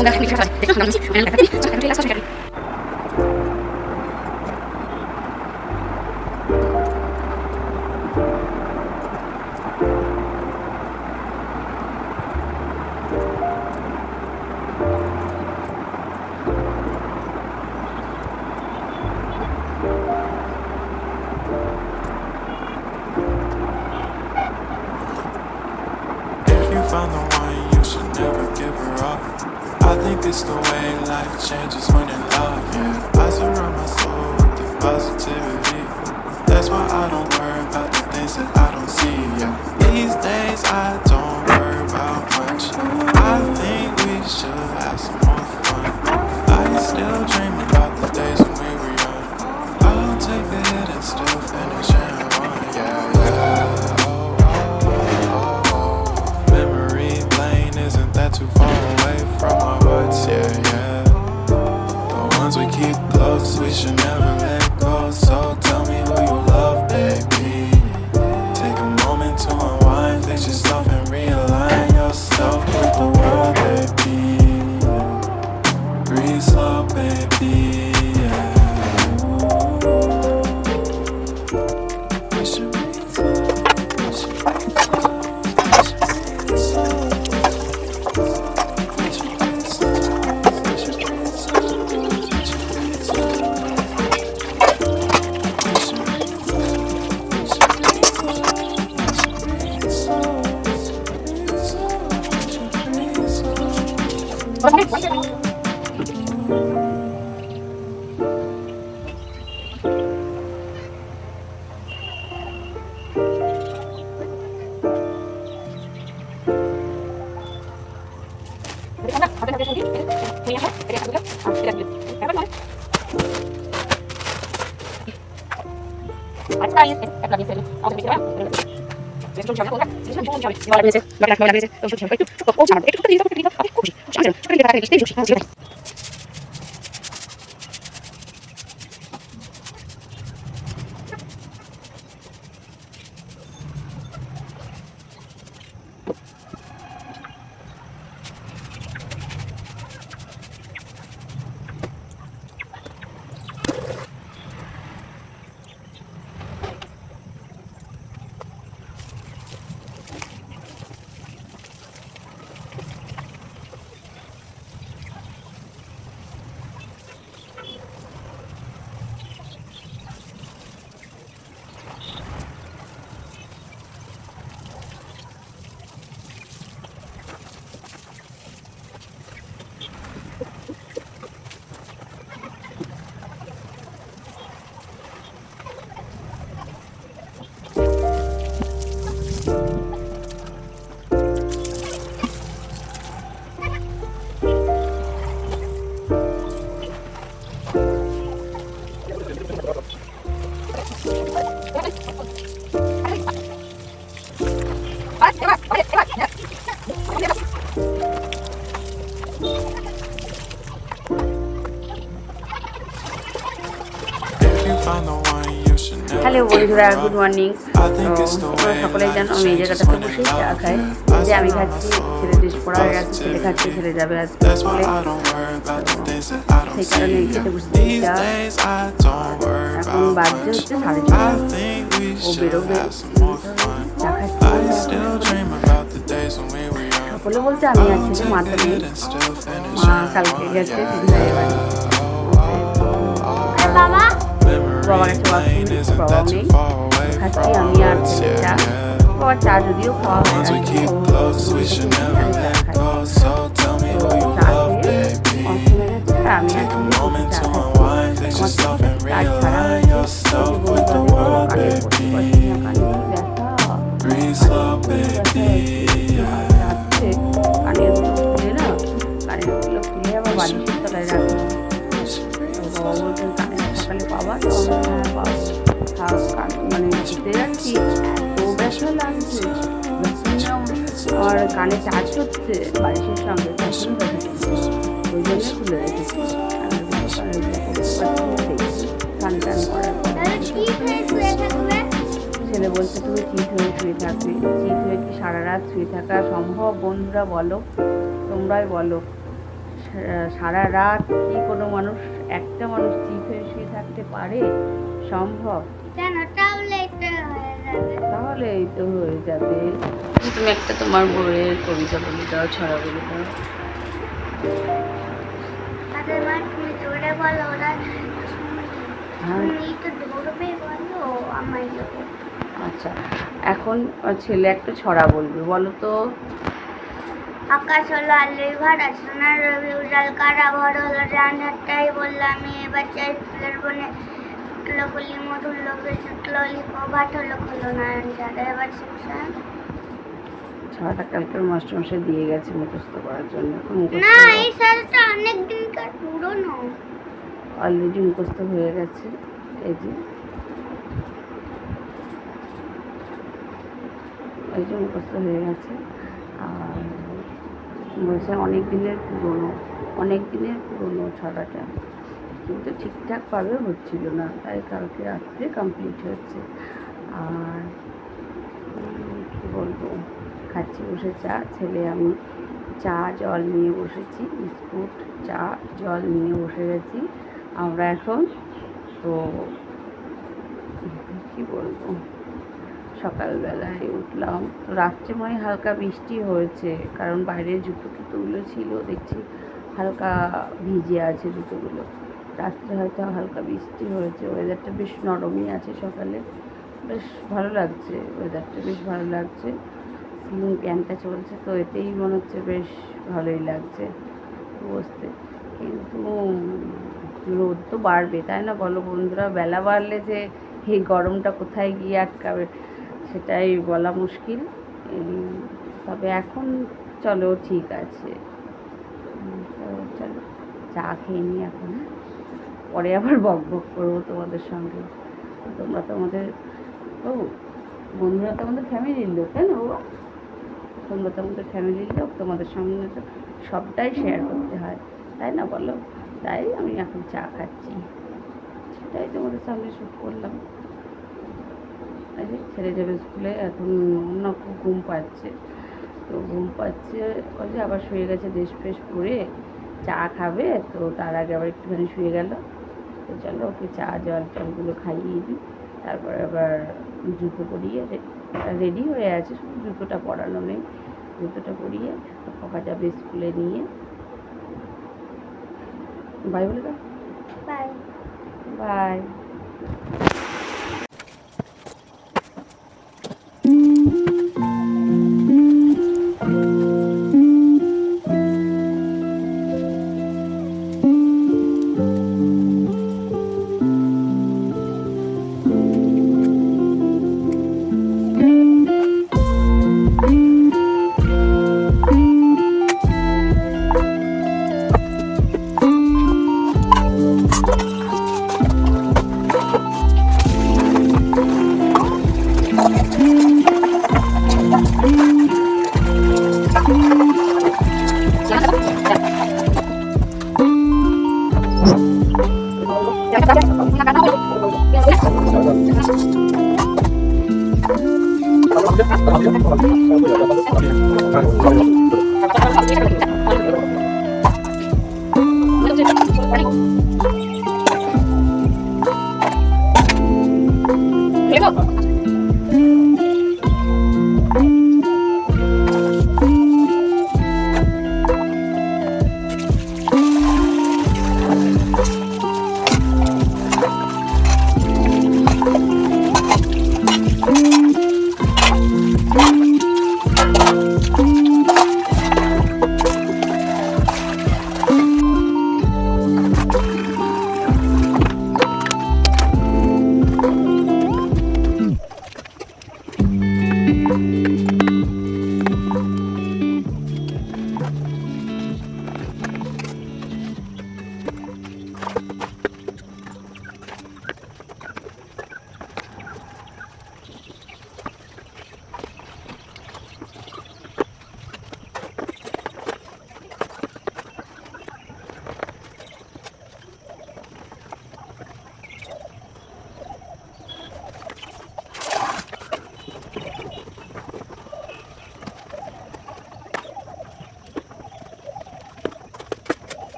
我们赶紧出发吧，对，我们赶紧去，我们得赶在他们之前，咱们赶紧出发，赶紧赶去。Ich habe mich nicht mehr so gut gemacht. Ich habe mich nicht mehr so gut gemacht. Hello বন্ধুরা good morning সকলেই জানো আমি এই জায়গাটাতে বসে চা যে আমি খাচ্ছি ছেলে ডিস পড়া হয়ে গেছে ছেলে খাচ্ছে ছেলে যাবে আজ স্কুলে। সেই কারণে খেতে বসে এখন হচ্ছে সাড়ে ও বেরোবে। Napoleão você além aqui de mata, né? Mas ela queria ser linda, né? Vai falar? Vou falar que eu acho muito provável, hein? minha artista. Vou te ajudar, viu? Vou falar que eu acho muito provável, hein? Vou falar que eu acho muito provável, hein? Just stop and realize yourself with the world, baby. so baby না কানেরগুলো খুলে আবার বালিশের পাবা মানে ঘুরতে যাচ্ছি এত ব্যথা লাগছে আর কানে চার্জ হচ্ছে বালিশের সঙ্গে তখন ওই বলতে তুমি চিত হয়ে শুয়ে থাকবে? চিত হয়ে কি সারা রাত শুয়ে থাকা সম্ভব? বন্ধুরা বলো তোমরাই বলো। সারা রাত কি কোনো মানুষ একটা মানুষ চিত হয়ে শুয়ে থাকতে পারে? সম্ভব? তাহলে এই তো হয়ে যাবে। তুমি একটা তোমার বইয়ের কবিতা বলে দাও ছড়া বলে দাও। হ্যাঁ। তো ধরবে বলো আমার আচ্ছা এখন ছেলে একটা ছড়া বলবে বলো তো। আকাশ হলো আলোয় ভরা সোনার রবি উজাল কারা ভর হলো রান্নাটাই বললাম আমি এবার চাই ফুলের বনে ফুটলো কলি মধুর লোকে ছুটলো লিপভাট হলো খোলো নারায়ণ সারা এবার শিবসান ছড়াটা কালকে মাস্টারমশাই দিয়ে গেছে মুখস্থ করার জন্য না এই সালটা অনেক দিনকার পুরনো। অলরেডি মুখস্থ হয়ে গেছে এই যে। যে মুখস্থ হয়ে গেছে। আর বলছে অনেক দিনের পুরনো, অনেক দিনের পুরনো ছড়াটা। কিন্তু ঠিকঠাকভাবে হচ্ছিল না। তাই কালকে রাত্রে কমপ্লিট হচ্ছে। আর কী বলব? খাচ্ছি বসে চা ছেলে, আমি চা, জল নিয়ে বসেছি, বিস্কুট, চা, জল নিয়ে বসে গেছি। আমরা এখন তো কী বলব? সকালবেলায় উঠলাম। রাত্রে মনে হালকা বৃষ্টি হয়েছে, কারণ বাইরে জুতো টুতোগুলো ছিল, দেখছি হালকা ভিজে আছে জুতোগুলো। রাত্রে হয়তো হালকা বৃষ্টি হয়েছে ওয়েদারটা বেশ নরমই আছে সকালে। বেশ ভালো লাগছে ওয়েদারটা বেশ ভালো লাগছে। সিলিং ফ্যানটা চলছে, তো এতেই মনে হচ্ছে বেশ ভালোই লাগছে বসতে। কিন্তু রোদ তো বাড়বে, তাই না বলো বন্ধুরা? বেলা বাড়লে যে এই গরমটা কোথায় গিয়ে আটকাবে? সেটাই বলা মুশকিল। তবে এখন চলো ঠিক আছে। চলো, চা খেয়ে নিই এখন হ্যাঁ? পরে আবার বক বক করব তোমাদের সঙ্গে। তোমরা তোমাদের ও, বন্ধুরা তো আমাদের ফ্যামিলির লোক, তাই না বাবা? তোমরা তো আমাদের ফ্যামিলির লোক, তোমাদের সঙ্গে তো সবটাই শেয়ার করতে হয়, তাই না বলো? তাই আমি এখন চা খাচ্ছি। সেটাই তোমাদের সামনে শ্যুট করলাম। যে ছেলে যাবে স্কুলে এখন অন্য খুব ঘুম পাচ্ছে। তো ঘুম পাচ্ছে ওই যে আবার শুয়ে গেছে দেশ ফ্রেস পরে চা খাবে তো তার আগে আবার একটুখানি শুয়ে গেল। তো চলো ওকে চা জল টলগুলো খাইয়ে দিই। তারপরে আবার জুতো পরিয়ে রেডি হয়ে আছে শুধু জুতোটা পরানো নেই। জুতোটা পরিয়ে পাপা যাবে স্কুলে নিয়ে। বাই বলে দাও বাই। বাই।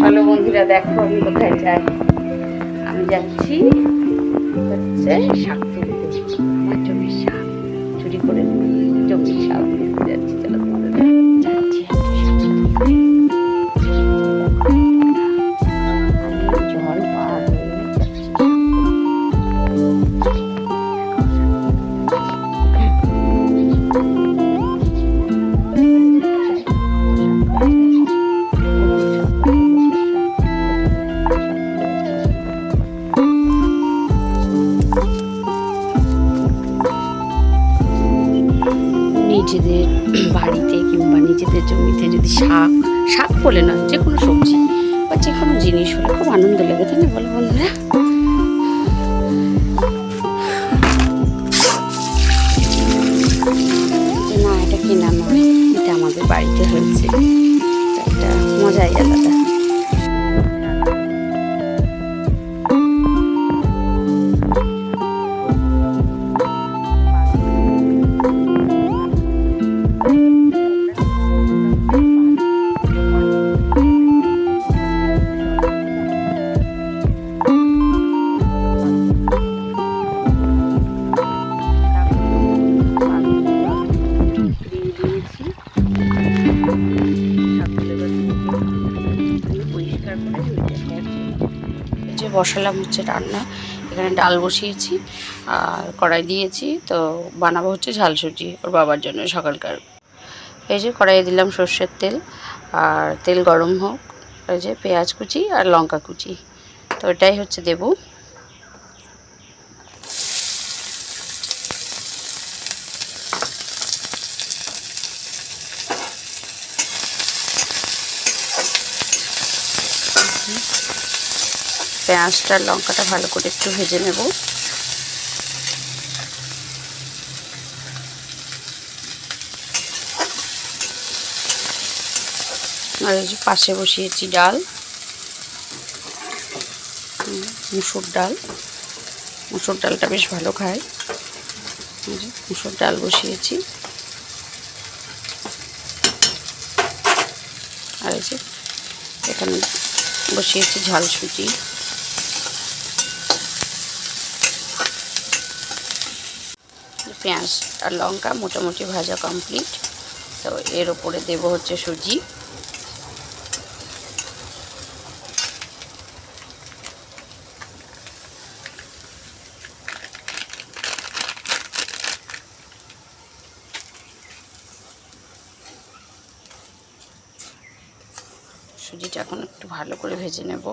চলো বন্ধুরা দেখো আমি কোথায় যাই। বসালাম হচ্ছে রান্না। এখানে ডাল বসিয়েছি, আর কড়াই দিয়েছি, তো বানাবো হচ্ছে ঝাল সুজি ওর বাবার জন্য সকালকার। এই যে কড়াইয়ে দিলাম সর্ষের তেল, আর তেল গরম হোক, এই যে পেঁয়াজ কুচি আর লঙ্কা কুচি। তো এটাই হচ্ছে দেবো। পেঁয়াজটা, লঙ্কাটা ভালো করে একটু ভেজে নেব। আর এই যে পাশে বসিয়েছি ডাল মুসুর ডাল। মুসুর ডালটা বেশ ভালো খায়। মুসুর ডাল বসিয়েছি। আর এই যে এখানে বসিয়েছি ঝাল সুজি পেঁয়াজ আর লঙ্কা মোটামুটি ভাজা কমপ্লিট তো এর ওপরে দেব হচ্ছে সুজি। সুজিটা এখন একটু ভালো করে ভেজে নেব।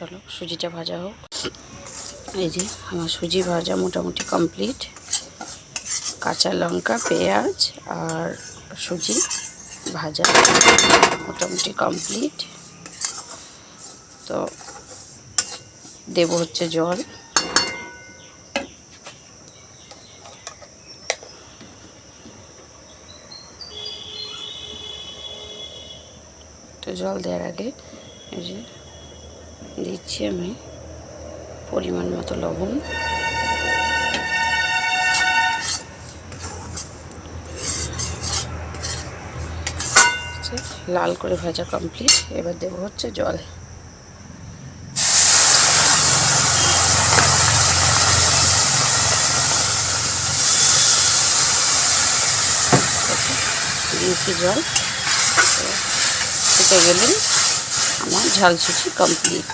চলো, সুজিটা ভাজা হোক। এই যে আমার সুজি ভাজা মোটামুটি কমপ্লিট কাঁচা লঙ্কা, পেঁয়াজ আর সুজি ভাজা মোটামুটি কমপ্লিট তো দেব হচ্ছে জল। তো জল দেওয়ার আগে এই যে দিচ্ছি আমি পরিমাণ মতো লবণ। হচ্ছে লাল করে ভাজা কমপ্লিট এবার দেবো হচ্ছে জল। দিয়েছি জল। ফুটে গেলেই আমার ঝাল সুজি কমপ্লিট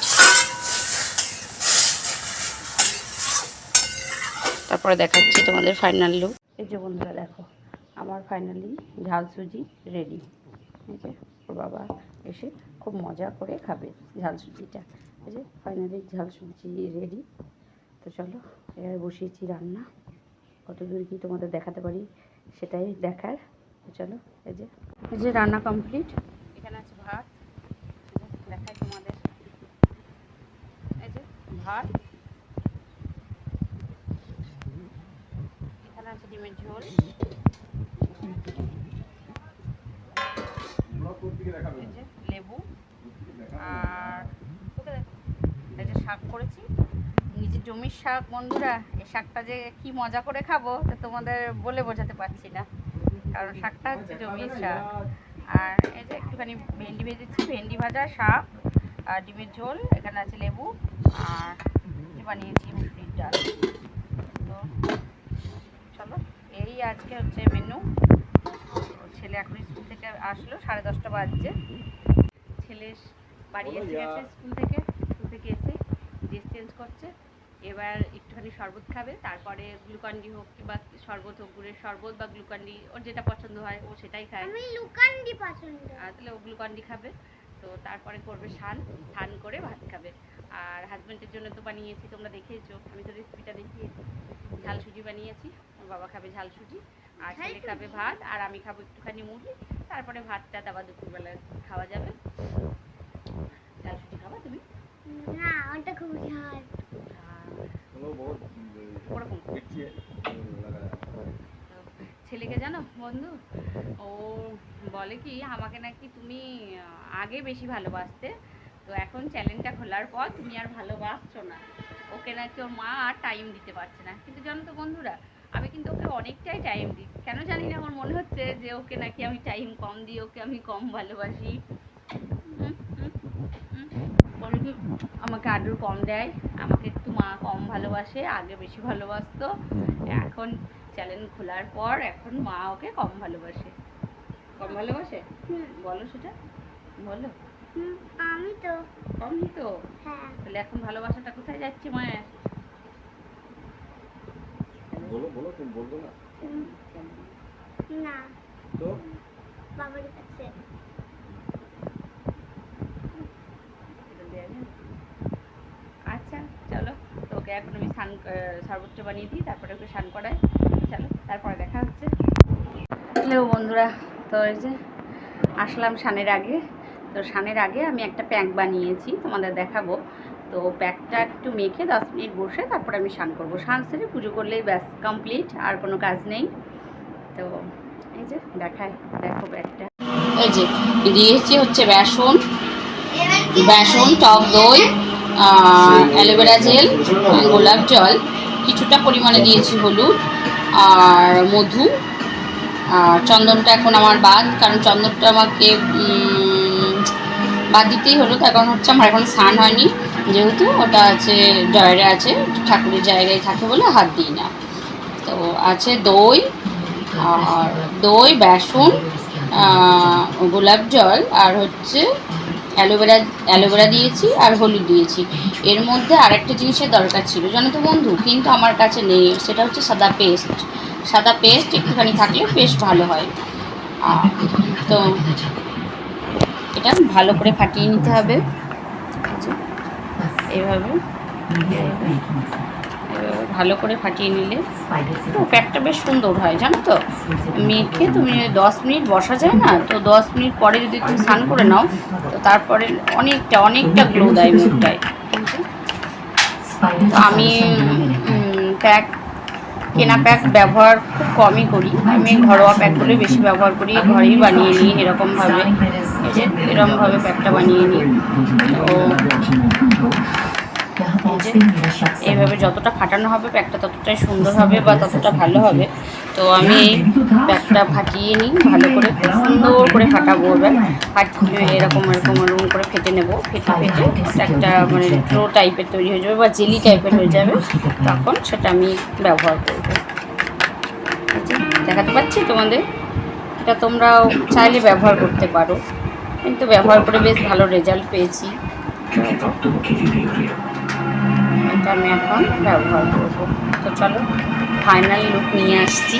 তারপরে দেখাচ্ছি তোমাদের ফাইনাল লুক এই যে বন্ধুরা দেখো, আমার ফাইনালি ঝাল সুজি রেডি এই যে ওর বাবা এসে খুব মজা করে খাবে ঝাল সুজিটা। এই যে ফাইনালি ঝাল সুজি রেডি তো চলো এবার বসিয়েছি রান্না। কত দূর কি তোমাদের দেখাতে পারি সেটাই দেখার। তো চলো, এই যে এই যে রান্না কমপ্লিট এখানে আছে ভাত। দেখাই তোমাদের। এই যে ভাত এখানে আছে ডিমের ঝোল। লেবু। আর এই যে শাক করেছি। নিজের জমির শাক, বন্ধুরা, এই শাকটা যে কি মজা করে খাব তা তোমাদের বলে বোঝাতে পারছি না। কারণ শাকটা হচ্ছে জমির শাক। আর এই যে একটুখানি ভেন্ডি ভেজেছি, ভেন্ডি ভাজা শাক আর ডিমের ঝোল, এখানে আছে লেবু। আর বানিয়েছি মুসুরির ডাল। তো এই আজকে হচ্ছে মেনু ছেলে এখন স্কুল থেকে আসলো সাড়ে দশটা বাজছে। ছেলে বাড়ি এসে গেছে স্কুল থেকে স্কুল থেকে এসে ড্রেস চেঞ্জ করছে। এবার একটুখানি শরবত খাবে তারপরে গ্লুকন্ডি হোক কিংবা শরবত হোক গুড়ের শরবত বা গ্লুকন্ডি ওর যেটা পছন্দ হয় ও সেটাই খায়। আমি লুকান্ডি পছন্দ। আর তাহলে ও গ্লুকন্ডি খাবে। তো তারপরে করবে স্নান স্নান করে ভাত খাবে। আর হাজব্যান্ডের জন্য তো বানিয়েছি তোমরা দেখেছ আমি তো রেসিপিটা দেখিয়েছি ঝাল সুজি বানিয়েছি। বাবা খাবে ঝালসুটি আর ছেলে খাবে ভাত আর আমি খাব একটুখানি মুড়ি তারপরে ভাতটা আবার দুপুরবেলা খাওয়া যাবে। খাবা তুমি? ঝাল। ছেলেকে জানো বন্ধু? ও বলে কি আমাকে নাকি তুমি আগে বেশি ভালোবাসতে। তো এখন চ্যালেঞ্জটা খোলার পর তুমি আর ভালোবাসছো না। ওকে নাকি ওর মা আর টাইম দিতে পারছে না। কিন্তু জানো তো বন্ধুরা আমি কিন্তু ওকে অনেকটাই টাইম দিই। কেন জানি না আমার মনে হচ্ছে যে ওকে নাকি আমি টাইম কম দিই ওকে আমি কম ভালোবাসি। আমাকে আদর কম দেয় আমাকে একটু মা কম ভালোবাসে আগে বেশি ভালোবাসতো। এখন চ্যানেল খোলার পর এখন মা ওকে কম ভালোবাসে। কম ভালোবাসে? হুম, বলো সেটা। বলো। হুম, আমি তো। কম তো? হ্যাঁ। তাহলে এখন ভালোবাসাটা কোথায় যাচ্ছে মায়ের? বলো বলো তুমি বলব না? তো? বাবার কাছে। আচ্ছা চলো। তোকে এখন আমি স্নান সর্বোচ্চ বানিয়ে দিই তারপরে ওকে স্নান করাই। চলো তারপরে দেখা হচ্ছে। হ্যালো বন্ধুরা তো এই যে আসলাম সানের আগে। তো সানের আগে আমি একটা প্যাক বানিয়েছি তোমাদের দেখাবো। তো প্যাকটা একটু মেখে দশ মিনিট বসে তারপর আমি স্নান করব। স্নান সেরে পুজো করলেই ব্যাস কমপ্লিট আর কোনো কাজ নেই। তো এই যে দেখায়, দেখো প্যাকটা এই যে দিয়েছি হচ্ছে বেসন বেসন, টক দই অ্যালোভেরা জেল, গোলাপ জল, কিছুটা পরিমাণে দিয়েছি হলুদ, আর মধু। আর চন্দনটা এখন আমার বাদ, কারণ চন্দনটা আমাকে বাদ দিতেই হলো কারণ হচ্ছে আমার এখন স্নান হয়নি। যেহেতু ওটা আছে ডয়ারে আছে, ঠাকুরের জায়গায় থাকে বলে হাত দিই না। তো আছে দই আর দই, বেসন গোলাপ জল আর হচ্ছে অ্যালোভেরা অ্যালোভেরা দিয়েছি আর হলুদ দিয়েছি। এর মধ্যে আরেকটা জিনিসের দরকার ছিল, জানো তো বন্ধু? কিন্তু আমার কাছে নেই, সেটা হচ্ছে সাদা পেস্ট। সাদা পেস্ট একটুখানি থাকলে পেস্ট ভালো হয়। তো এটা ভালো করে ফাটিয়ে নিতে হবে এই যে, এইভাবে এইভাবে এভাবে। ভালো করে ফাটিয়ে নিলে। তো প্যাকটা বেশ সুন্দর হয়, জানো তো? মেখে তুমি দশ মিনিট বসা যায় না, তো দশ মিনিট পরে যদি তুমি স্নান করে নাও, তো তারপরে অনেকটা অনেকটা গ্লো দেয় মুখটায়। আমি প্যাক, কেনা প্যাক ব্যবহার খুব কমই করি। আমি ঘরোয়া প্যাকগুলোই বেশি ব্যবহার করি, ঘরেই বানিয়ে নিই এরকমভাবে। এরকমভাবে প্যাকটা বানিয়ে নিই। তো এইভাবে যতটা ফাটানো হবে প্যাকটা ততটাই সুন্দর হবে বা ততটা ভালো হবে। তো আমি এই প্যাকটা ফাটিয়ে নিই, ভালো করে, সুন্দর করে ফাটাবো এবার। ফাটিয়ে এরকম এরকম এরকম করে ফেটে নেব। ফেটে ফেটে একটা মানে ড্রো টাইপের তৈরি হয়ে যাবে বা জেলি টাইপের হয়ে যাবে। তখন সেটা আমি ব্যবহার করব। দেখাতে পাচ্ছি তোমাদের? এটা তোমরাও চাইলে ব্যবহার করতে পারো। কিন্তু ব্যবহার করে বেশ ভালো রেজাল্ট পেয়েছি। এটা আমি এখন ব্যবহার করব। তো চলো ফাইনাল লুক নিয়ে আসছি।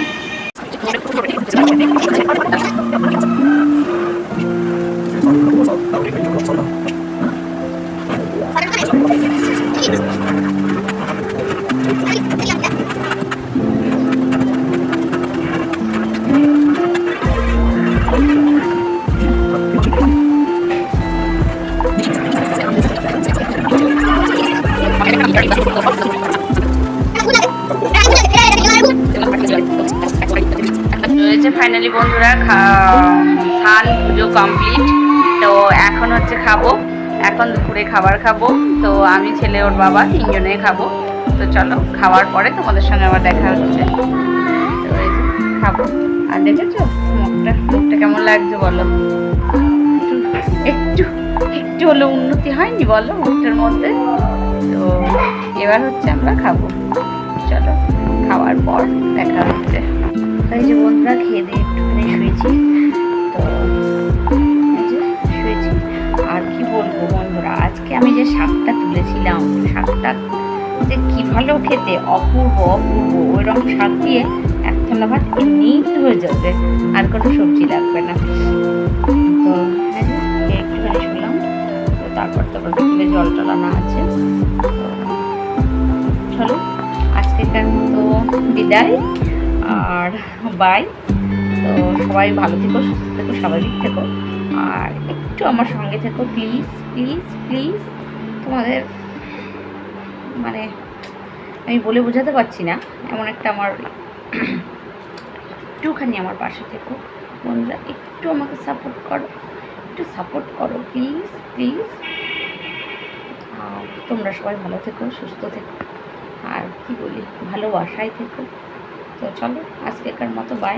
রয়েছে ফাইনালি বন্ধুরা স্নান পুজো কমপ্লিট তো এখন হচ্ছে খাব। এখন দুপুরে খাবার খাব। তো আমি, ছেলে, ওর বাবা তিনজনে খাব। তো চলো, খাওয়ার পরে তোমাদের সঙ্গে আবার দেখা হচ্ছে। তো খাব। আর দেখেছ? মুখটা মুখটা কেমন লাগছে বলো? একটু একটু হলো উন্নতি হয়নি বলো মুখটার মধ্যে? তো এবার হচ্ছে আমরা খাব। চলো, খাওয়ার পর দেখা হচ্ছে। এই যে বন্ধুরা খেয়ে দিয়ে একটুখানি শুয়েছি, তো শুয়েছি। আর কি বলব বন্ধুরা, আজকে আমি যে শাকটা তুলেছিলাম, শাকটা যে কি ভালো খেতে, অপূর্ব অপূর্ব। ওইরকম শাক দিয়ে এক থালা ভাত এমনিই হয়ে যাবে, আর কোনো সবজি লাগবে না। তো একটুখানি শুনলাম তো তারপর তারপর বিকেলে জল টল আনা আছে। তো চলো, আজকেকার মতো বিদায়। আর বাই। তো সবাই ভালো থেকো, সুস্থ থেকো, স্বাভাবিক থেকো। আর একটু আমার সঙ্গে থেকো প্লিজ প্লিজ প্লিজ তোমাদের মানে আমি বলে বোঝাতে পারছি না। এমন একটা আমার একটুখানি আমার পাশে থেকো। বন্ধুরা, একটু আমাকে সাপোর্ট করো, একটু সাপোর্ট করো প্লিজ প্লিজ তোমরা সবাই ভালো থেকো, সুস্থ থেকো। আর কি বলি, ভালোবাসায় থেকো। তো চলো আজকেকার মতো বাই